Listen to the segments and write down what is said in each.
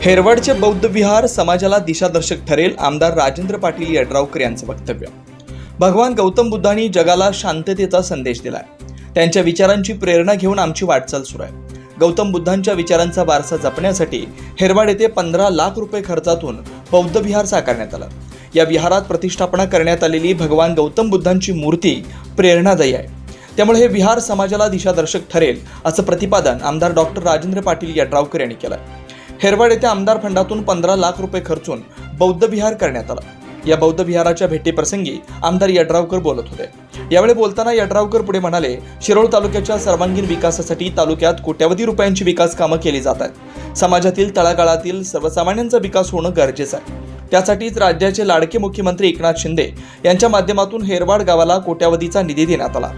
हेरवाडचे बौद्ध विहार समाजाला दिशादर्शक ठरेल आमदार राजेंद्र पाटील यड्रावकर यांचं वक्तव्य. भगवान गौतम बुद्धांनी जगाला शांततेचा संदेश दिलाय. त्यांच्या विचारांची प्रेरणा घेऊन आमची वाटचाल सुरू आहे. गौतम बुद्धांच्या विचारांचा वारसा जपण्यासाठी हेरवाड येथे पंधरा लाख रुपये खर्चातून बौद्ध विहार साकारण्यात आला. या विहारात प्रतिष्ठापना करण्यात आलेली भगवान गौतम बुद्धांची मूर्ती प्रेरणादायी आहे. त्यामुळे हे विहार समाजाला दिशादर्शक ठरेल असं प्रतिपादन आमदार डॉक्टर राजेंद्र पाटील यड्रावकर यांनी केलं हेरवाड येथे आमदार फंडातून पंधरा लाख रुपये खर्चून बौद्ध विहार करण्यात आला. या बौद्ध विहाराच्या भेटीप्रसंगी आमदार यड्रावकर बोलत होते. यावेळी बोलताना यड्रावकर पुढे म्हणाले शिरोळ तालुक्याच्या सर्वांगीण विकासासाठी तालुक्यात कोट्यवधी रुपयांची विकास कामं केली जात आहेत. समाजातील तळागाळातील सर्वसामान्यांचा विकास होणं गरजेचं आहे. त्यासाठीच राज्याचे लाडके मुख्यमंत्री एकनाथ शिंदे यांच्या माध्यमातून हेरवाड गावाला कोट्यावधीचा निधी देण्यात आला.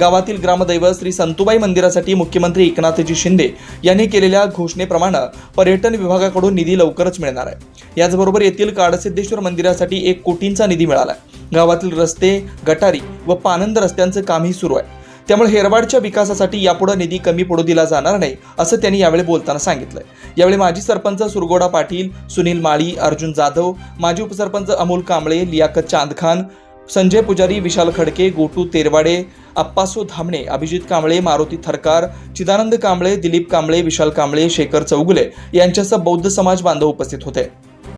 गावातील ग्रामदैवत श्री संतुबाई मंदिरासाठी मुख्यमंत्री एकनाथजी शिंदे यांनी केलेल्या घोषणेप्रमाणे पर्यटन विभागाकडून निधी लवकरच मिळणार आहे. याचबरोबर येथील काडसिद्धेश्वर मंदिरासाठी एक कोटींचा निधी मिळाला आहे. गावातील रस्ते गटारी व पानंद रस्त्यांचं कामही सुरू आहे. त्यामुळे हेरवाडच्या विकासासाठी यापुढे निधी कमी पडू दिला जाणार नाही असं त्यांनी यावेळी बोलताना सांगितलं यावेळी माजी सरपंच सुरगोडा पाटील सुनील माळी अर्जुन जाधव माजी उपसरपंच अमोल कांबळे लियाकत चांदखान संजय पुजारी विशाल खडके गोटू तेरवाडे अप्पासो धामणे अभिजित कांबळे मारुती थरकार चिदानंद कांबळे दिलीप कांबळे विशाल कांबळे शेखर चौगुले यांच्यासह बौद्ध समाज बांधव उपस्थित होते.